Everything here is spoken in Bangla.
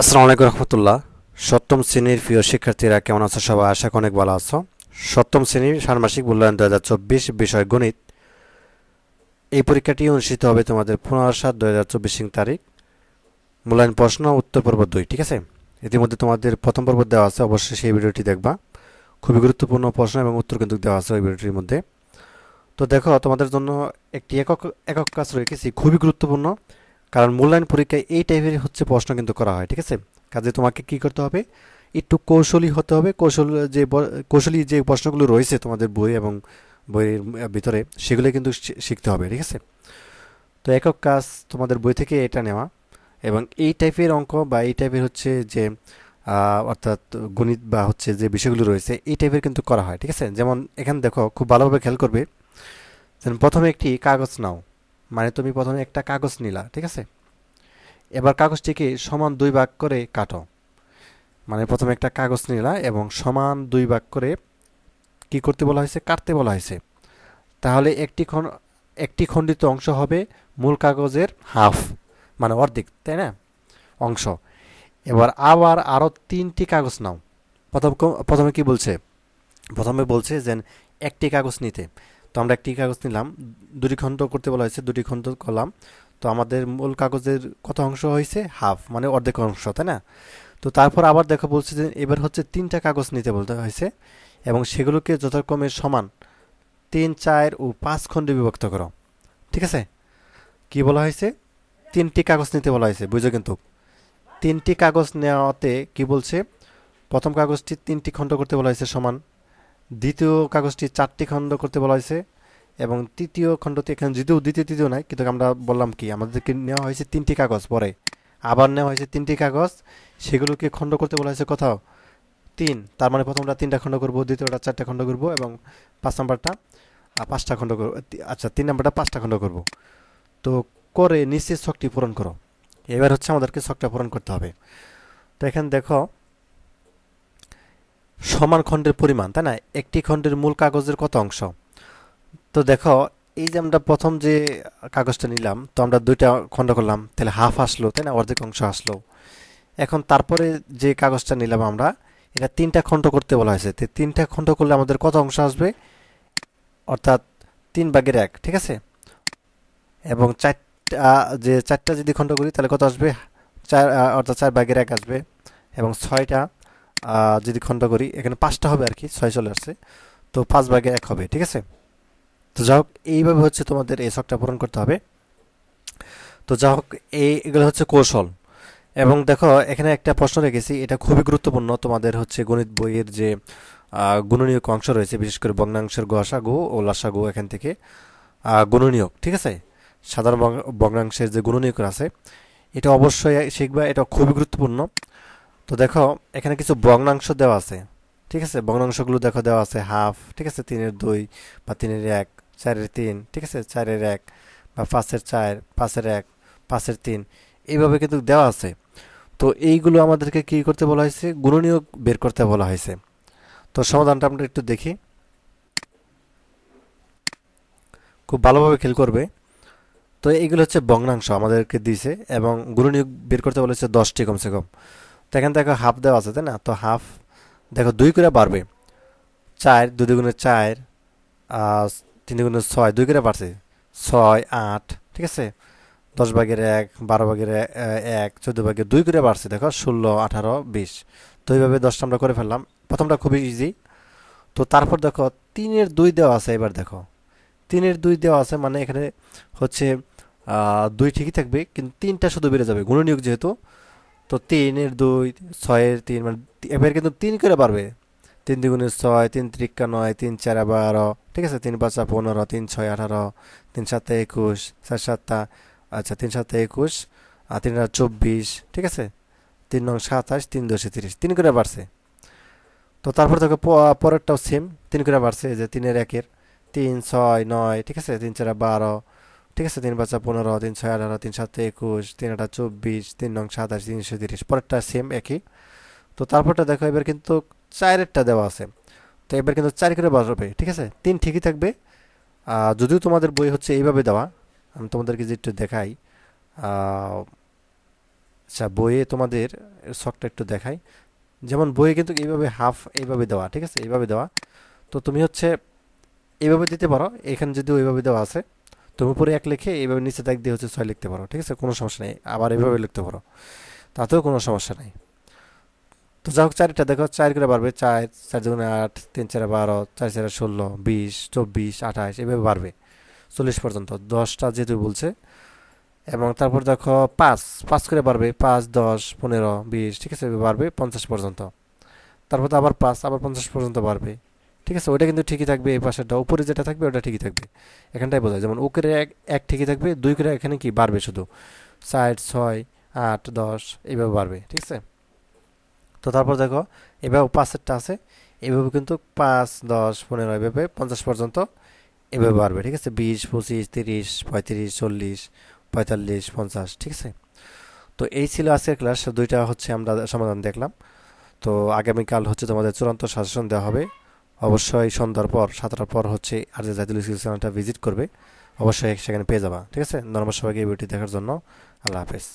আসসালামু আলাইকুম রহমতুল্লাহ। সপ্তম শ্রেণির প্রিয় শিক্ষার্থীরা কেমন আছো সবাই? আশা অনেক ভালো আছো। সপ্তম শ্রেণির ষান্মাসিক মূল্যায়ন দু হাজার চব্বিশ বিষয় গণিত। এই পরীক্ষাটি অনুষ্ঠিত হবে তোমাদের পনেরো সাত দু হাজার চব্বিশ তারিখ। মূল্যায়ন প্রশ্ন, উত্তর পর্ব দুই, ঠিক আছে? ইতিমধ্যে তোমাদের প্রথম পর্ব দেওয়া আছে, অবশ্যই সেই ভিডিওটি দেখবা। খুবই গুরুত্বপূর্ণ প্রশ্ন এবং উত্তর কিন্তু দেওয়া আছে ওই ভিডিওটির মধ্যে। তো দেখো, তোমাদের জন্য একটি একক একক কাজ রেখেছি খুবই গুরুত্বপূর্ণ। কারণ মূল্যায়ন পরীক্ষায় এই টাইপের হচ্ছে প্রশ্ন কিন্তু করা হয়, ঠিক আছে? কাজে তোমাকে কি করতে হবে? একটু কৌশলী হতে হবে। কৌশল, যে কৌশলী যে প্রশ্নগুলো রয়েছে তোমাদের বই এবং বইয়ের ভিতরে, সেগুলো কিন্তু শিখতে হবে, ঠিক আছে? তো একক কাজ তোমাদের বই থেকে এটা নেওয়া এবং এই টাইপের অঙ্ক বা এই টাইপের হচ্ছে যে অর্থাৎ গণিত বা হচ্ছে যে বিষয়গুলো রয়েছে, এই টাইপের কিন্তু করা হয়, ঠিক আছে? যেমন এখানে দেখো, খুব ভালোভাবে খেয়াল করবে। যেমন প্রথমে একটি কাগজ নাও। মানে তুমি প্রথমে একটা কাগজ নিলা, ঠিক আছে? এবার কাগজটিকে সমান দুই ভাগ করে কাটো। মানে প্রথমে একটা কাগজ নিলা এবং সমান দুই ভাগ করে কি করতে বলা হয়েছে? কাটতে বলা হয়েছে। তাহলে একটি খন, একটি খণ্ডিত অংশ হবে মূল কাগজের হাফ মানে অর্ধেক, তাই না? অংশ। এবার আবার আরও তিনটি কাগজ নাও। প্রথম প্রথমে কি বলছে? প্রথমে বলছে যে একটি কাগজ নিতে। তো আমরা একটি কাগজ নিলাম। দুটি খণ্ড করতে বলা হয়েছে, দুটি খণ্ড করলাম তো আমাদের মূল কাগজের কত অংশ হয়েছে? হাফ মানে অর্ধেক অংশ, তাই না? তো তারপর আবার দেখো বলছে যে এবার হচ্ছে তিনটা কাগজ নিতে বলতে হয়েছে এবং সেগুলোকে যথাক্রমে সমান তিন, চার ও পাঁচ খণ্ডে বিভক্ত করো। ঠিক আছে? কি বলা হয়েছে? তিনটি কাগজ নিতে বলা হয়েছে, বুঝো কিন্তু। তিনটি কাগজ নেওয়াতে কি বলছে? প্রথম কাগজটি তিনটি খণ্ড করতে বলা হয়েছে সমান দ্বিতীয় কাগজটি চারটি খণ্ড করতে বলা হয়েছে, এবং তৃতীয় খণ্ডটি এখানে যদিও দ্বিতীয়, তৃতীয় নাই, কিন্তু আমরা বললাম কি, আমাদেরকে নেওয়া হয়েছে তিনটি কাগজ পরে। আবার নেওয়া হয়েছে তিনটি কাগজ, সেগুলোকে খণ্ড করতে বলা হয়েছে কোথাও? তিন। তার মানে প্রথমটা তিনটা খণ্ড করব, দ্বিতীয়টা চারটা খণ্ড করব, এবং পাঁচ নাম্বারটা পাঁচটা খণ্ড করব আচ্ছা তিন নাম্বারটা পাঁচটা খণ্ড করব। তো করে নিচে শখটি পূরণ করো। এবার হচ্ছে আমাদেরকে শখটা পূরণ করতে হবে। তো এখানে দেখো সমান খণ্ডের পরিমাণ, তাই না? একটি খণ্ডের মূল কাগজের কত অংশ? তো দেখো, এই যে আমরা প্রথম যে কাগজটা নিলাম, তো আমরা দুইটা খণ্ড করলাম, তাহলে হাফ আসলো, তাই না? অর্ধেক অংশ আসলো। এখন তারপরে যে কাগজটা নিলাম আমরা, এটা তিনটা খণ্ড করতে বলা হয়েছে। তো তিনটা খণ্ড করলে আমাদের কত অংশ আসবে? অর্থাৎ তিন ভাগের এক, ঠিক আছে? এবং চারটা, যে চারটা যদি খণ্ড করি, তাহলে কত আসবে? চার অর্থাৎ চার ভাগের এক আসবে। এবং ছয়টা যদি খণ্ড করি, এখানে পাঁচটা হবে আর কি, ছয় চলে আসছে। তো পাঁচ ভাগের এক হবে, ঠিক আছে? তো যাই হোক, এইভাবে হচ্ছে তোমাদের এই শখটা পূরণ করতে হবে। তো যাই হোক এই এগুলো হচ্ছে কৌশল। এবং দেখো, এখানে একটা প্রশ্ন রেখেছি, এটা খুবই গুরুত্বপূর্ণ, তোমাদের হচ্ছে গণিত বইয়ের যে গুণনীয়ক অংশ রয়েছে, বিশেষ করে ভগ্নাংশের গসাগু ও লাসাগু এখান থেকে গুণনীয়ক, ঠিক আছে? সাধারণ ভগ্ন- ভগ্নাংশের যে গুণনীয়ক আছে, এটা অবশ্যই শিখবা, এটা খুবই গুরুত্বপূর্ণ। তো দেখো, এখানে কিছু ভগ্নাংশ দেওয়া আছে। ঠিক আছে? ভগ্নাংশগুলো দেখো দেওয়া আছে হাফ, ঠিক আছে? তিনের দুই বা তিনের এক, চারের তিন, ঠিক আছে? চারের এক বা পাঁচের চার, পাঁচের এক, পাঁচের তিন, এইভাবে কিন্তু দেওয়া আছে। তো এইগুলো আমাদেরকে কি করতে বলা হয়েছে? গুণনীয়ক বের করতে বলা হয়েছে। তো সমাধানটা আমরা একটু দেখি। খুব ভালোভাবে খেল করবে। তো এইগুলো হচ্ছে ভগ্নাংশ আমাদেরকে দিয়েছে এবং গুণনীয়ক বের করতে বলেছে দশটি কমসে কম। তো এখানে দেখো হাফ দেওয়া আছে, তাই না? তো হাফ দেখো দুই করে বাড়বে। চার, দুই দুগুণে চার তিন দুগুণে ছয়, দুই করে বাড়ছে। ছয়, আট, ঠিক আছে? দশ ভাগের এক, বারো ভাগের এক, চোদ্দ ভাগের দুই করে বাড়ছে, দেখো, ষোলো, আঠারো, বিশ। তো এইভাবে দশটা আমরা করে ফেললাম। প্রথমটা খুবই ইজি তো তারপর দেখো, তিনের দুই দেওয়া আছে, এবার দেখো। তিনের দুই দেওয়া আছে মানে এখানে হচ্ছে দুই ঠিকই থাকবে, কিন্তু তিনটা শুধু বেড়ে যাবে। গুণনীয়ক যেহেতু তো তিনের দুই ছয়ের তিন মানে এবার কিন্তু তিন করে পারবে। তিন দ্বিগুণে ছয়, তিন ত্রিকা নয়, তিন চার বারো, ঠিক আছে? তিন পাঁচা পনেরো, তিন ছয় আঠারো, তিন সাতটা একুশ, চার সাতটা আচ্ছা তিন সাতটা একুশ, আর তিন চব্বিশ, ঠিক আছে? তিন নং সাতাশ, তিন দশে তিরিশ, তিন করে বাড়ছে। তো তারপর প- পরেরটাও সেম তিন করে বাড়ছে যে তিনের একের। তিন, ছয়, নয়, ঠিক আছে? তিন চার বারো ঠিক আছে তিন পাঁচা পনেরো তিন ছয় আঠারো তিন সাতে একুশ তিন আটা চব্বিশ তিন নং সাতাশ তিনশো তিরিশ পরেরটা সেম একই। তো তারপরটা দেখো, এবার কিন্তু চারেরটা দেওয়া আছে। তো এবার কিন্তু চার করে বাড়বে ঠিক আছে? তিন ঠিকই থাকবে। যদিও তোমাদের বই হচ্ছে এইভাবে দেওয়া, আমি তোমাদেরকে যে একটু দেখাই আচ্ছা বইয়ে তোমাদের শখটা একটু দেখাই। যেমন বইয়ে কিন্তু এইভাবে হাফ এইভাবে দেওয়া, ঠিক আছে? এইভাবে দেওয়া। তো তুমি হচ্ছে এইভাবে দিতে পারো, এখানে যদি ওইভাবে দেওয়া আছে। তুমি উপরে এক লিখে এইভাবে নিচে দাগ দিয়ে হচ্ছে ছয় লিখতে পারো, ঠিক আছে? কোনো সমস্যা নেই। আবার এইভাবে লিখতে পারো। তাতেও কোনো সমস্যা নেই। তো যাই হোক, চারটা দেখো, চার করে বাড়বে, চার চার দুগুণে আট, তিন চারে বারো, চার চারে ষোলো, বিশ, চব্বিশ, আঠাশ, এভাবে বাড়বে। চল্লিশ পর্যন্ত। দশটা যেহেতু বলছে, এবং তারপর দেখো পাঁচ পাঁচ করে বাড়বে, পাঁচ, দশ, পনেরো, বিশ, ঠিক আছে? এভাবে বাড়বে পঞ্চাশ পর্যন্ত। তারপর আবার পাঁচ, আবার পঞ্চাশ পর্যন্ত বাড়বে। ঠিক আছে, ওটা কিন্তু ঠিকই থাকবে, এই পাশেরটা, উপরে যেটা থাকবে, ওটা ঠিকই থাকবে। এখানটাই বোঝায়, যেমন উপরে এক এক ঠিকই থাকবে, দুই করে এখানে কি, বাড়বে শুধু। চার, ছয়, আট, দশ, এইভাবে বাড়বে, ঠিক আছে? তো তারপর দেখো, এভাবে পাঁচেরটা আছে, এভাবে কিন্তু পাঁচ, দশ, পনেরো, এভাবে পঞ্চাশ পর্যন্ত এভাবে বাড়বে, ঠিক আছে? বিশ, পঁচিশ, তিরিশ, পঁয়ত্রিশ, চল্লিশ, পঁয়তাল্লিশ, পঞ্চাশ, ঠিক আছে? তো এই ছিল আজকের ক্লাস দুইটা হচ্ছে আমরা সমাধান দেখলাম। তো আগামীকাল হচ্ছে তোমাদের চূড়ান্ত সাজেশন দেওয়া হবে। অবশ্যই সন্ধ্যার পর, সাতটার পর হচ্ছে আর যে জাতীয় স্কিল চ্যানেলটা ভিজিট করবে, অবশ্যই সেখানে পেয়ে যাবা, ঠিক আছে? নর্মাল সবাইকে এই ভিডিওটি দেখার জন্য। আল্লাহ হাফেজ।